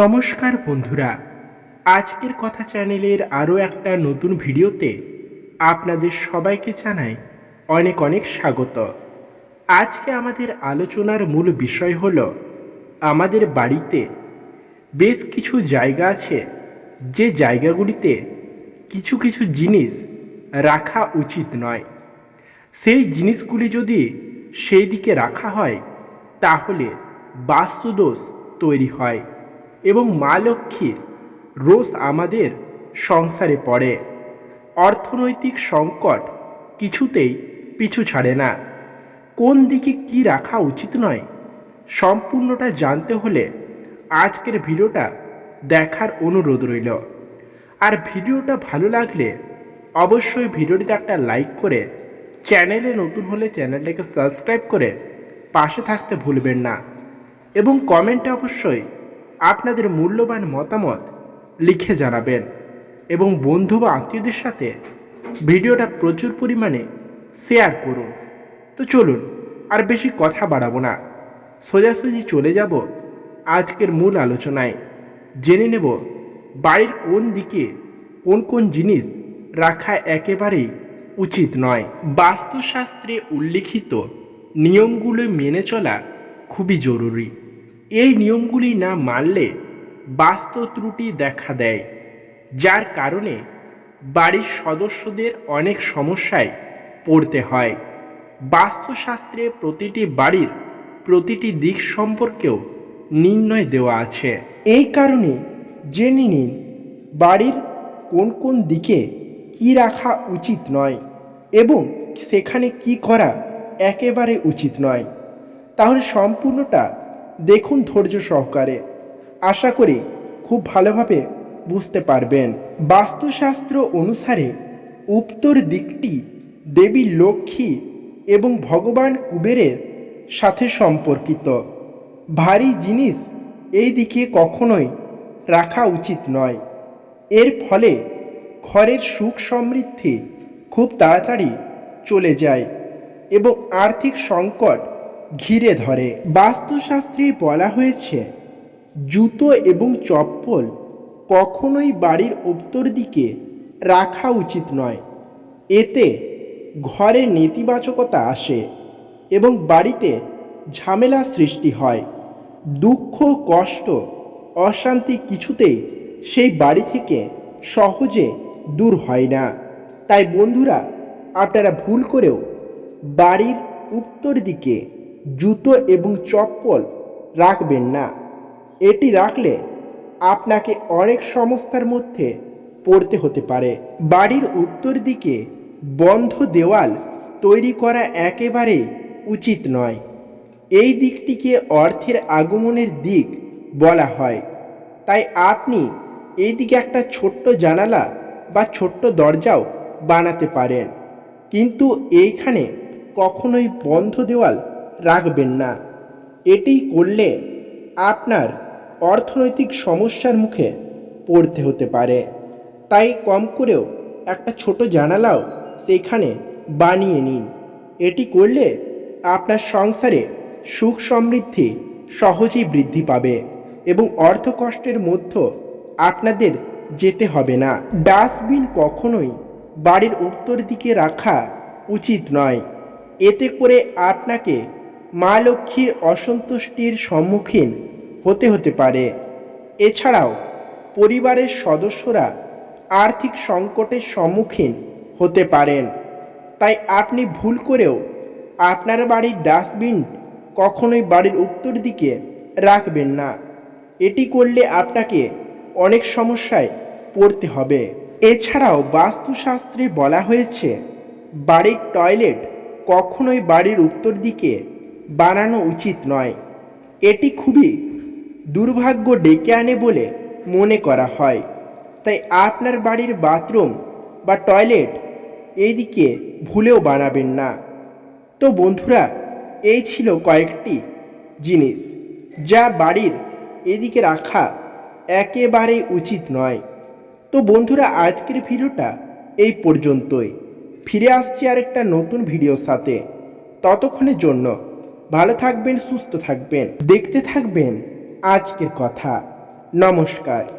নমস্কার বন্ধুরা। আজকের কথা চ্যানেলের আরও একটা নতুন ভিডিওতে আপনাদের সবাইকে জানাই অনেক অনেক স্বাগত। আজকে আমাদের আলোচনার মূল বিষয় হল আমাদের বাড়িতে বেশ কিছু জায়গা আছে, যে জায়গাগুলিতে কিছু কিছু জিনিস রাখা উচিত নয়। সেই জিনিসগুলি যদি সেই দিকে রাখা হয়, তাহলে বাস্তুদোষ তৈরি হয়। এবং মা লক্ষ্মীর রোজ আমাদের সংসারে পড়ে। অর্থনৈতিক সংকট কিছুতেই পিছু ছাড়ে না। কোন দিকে কি রাখা উচিত নয়, সম্পূর্ণটা জানতে হলে আজকের ভিডিওটা দেখার অনুরোধ রইল। আর ভিডিওটা ভালো লাগলে অবশ্যই ভিডিওটিতে একটা লাইক করে চ্যানেলে নতুন হলে চ্যানেলটাকে সাবস্ক্রাইব করে পাশে থাকতে ভুলবেন না। এবং কমেন্টে অবশ্যই আপনাদের মূল্যবান মতামত লিখে জানাবেন এবং বন্ধু বা আত্মীয়দের সাথে ভিডিওটা প্রচুর পরিমাণে শেয়ার করুন। তো চলুন, আর বেশি কথা বাড়াবো না। সোজাসুজি চলে যাব আজকের মূল আলোচনায়। জেনে নেব বাড়ির কোন দিকে কোন কোন জিনিস রাখা একেবারেই উচিত নয়। বাস্তুশাস্ত্রে উল্লিখিত নিয়মগুলো মেনে চলা খুবই জরুরি। এই নিয়মগুলি না মানলে বাস্তু ত্রুটি দেখা দেয়, যার কারণে বাড়ির সদস্যদের অনেক সমস্যায় পড়তে হয়। বাস্তুশাস্ত্রে প্রতিটি বাড়ির প্রতিটি দিক সম্পর্কেও নির্ণয় দেওয়া আছে। এই কারণে জেনে নিন বাড়ির কোন কোন দিকে কি রাখা উচিত নয় এবং সেখানে কি করা একেবারে উচিত নয়। তাহলে সম্পূর্ণটা দেখুন ধৈর্য সহকারে। আশা করি খুব ভালোভাবে বুঝতে পারবেন। বাস্তুশাস্ত্র অনুসারে উত্তর দিকটি দেবী লক্ষ্মী এবং ভগবান কুবেরের সাথে সম্পর্কিত। ভারী জিনিস এই দিকে কখনোই রাখা উচিত নয়। এর ফলে ঘরের সুখ সমৃদ্ধি খুব তাড়াতাড়ি চলে যায় এবং আর্থিক সংকট ঘিরে ধরে। বাস্তুশাস্ত্রে বলা হয়েছে, জুতো এবং চপ্পল কখনোই বাড়ির উত্তর দিকে রাখা উচিত নয়। এতে ঘরে নেতিবাচকতা আসে এবং বাড়িতে ঝামেলা সৃষ্টি হয়। দুঃখ, কষ্ট, অশান্তি কিছুতেই সেই বাড়ি থেকে সহজে দূর হয় না। তাই বন্ধুরা, আপনারা ভুল করেও বাড়ির উত্তর দিকে জুতো এবং চপ্পল রাখবেন না। এটি রাখলে আপনাকে অনেক সমস্যার মধ্যে পড়তে হতে পারে। বাড়ির উত্তর দিকে বন্ধ দেওয়াল তৈরি করা একেবারে উচিত নয়। এই দিকটিকে অর্থের আগমনের দিক বলা হয়। তাই আপনি এই দিকে একটা ছোট্ট জানালা বা ছোট্ট দরজাও বানাতে পারেন। কিন্তু এইখানে কখনোই বন্ধ দেওয়াল রাখবেন না। এটি করলে আপনার অর্থনৈতিক সমস্যার মুখে পড়তে হতে পারে। তাই কম করেও একটা ছোট জানালাও সেখানে বানিয়ে নিন। এটি করলে আপনার সংসারে সুখ সমৃদ্ধি সহজেই বৃদ্ধি পাবে এবং অর্থ কষ্টের মধ্যে আপনাদের যেতে হবে না। ডাস্টবিন কখনোই বাড়ির উত্তর দিকে রাখা উচিত নয়। এতে করে আপনাকে মা লক্ষ্মীর অসন্তুষ্টির সম্মুখীন হতে হতে পারে। এছাড়াও, পরিবারের সদস্যরা আর্থিক সংকটের সম্মুখীন হতে পারেন। তাই আপনি ভুল করেও আপনার বাড়ির ডাস্টবিন কখনোই বাড়ির উত্তর দিকে রাখবেন না। এটি করলে আপনাকে অনেক সমস্যায় পড়তে হবে। এছাড়াও, বাস্তুশাস্ত্রে বলা হয়েছে, বাড়ির টয়লেট কখনোই বাড়ির উত্তর দিকে বানানো উচিত নয়। এটি খুবই দুর্ভাগ্য ডেকে আনে বলে মনে করা হয়। তাই আপনার বাড়ির বাথরুম বা টয়লেট এই দিকে ভুলেও বানাবেন না। তো বন্ধুরা, এই ছিল কয়েকটি জিনিস যা বাড়ির এদিকে রাখা একেবারেই উচিত নয়। তো বন্ধুরা, আজকের ভিডিওটা এই পর্যন্তই। ফিরে আসছি আর একটা নতুন ভিডিওর সাথে। ততক্ষণের জন্য ভালো থাকবেন সুস্থ থাকবেন। দেখতে থাকবেন আজকের কথা। নমস্কার।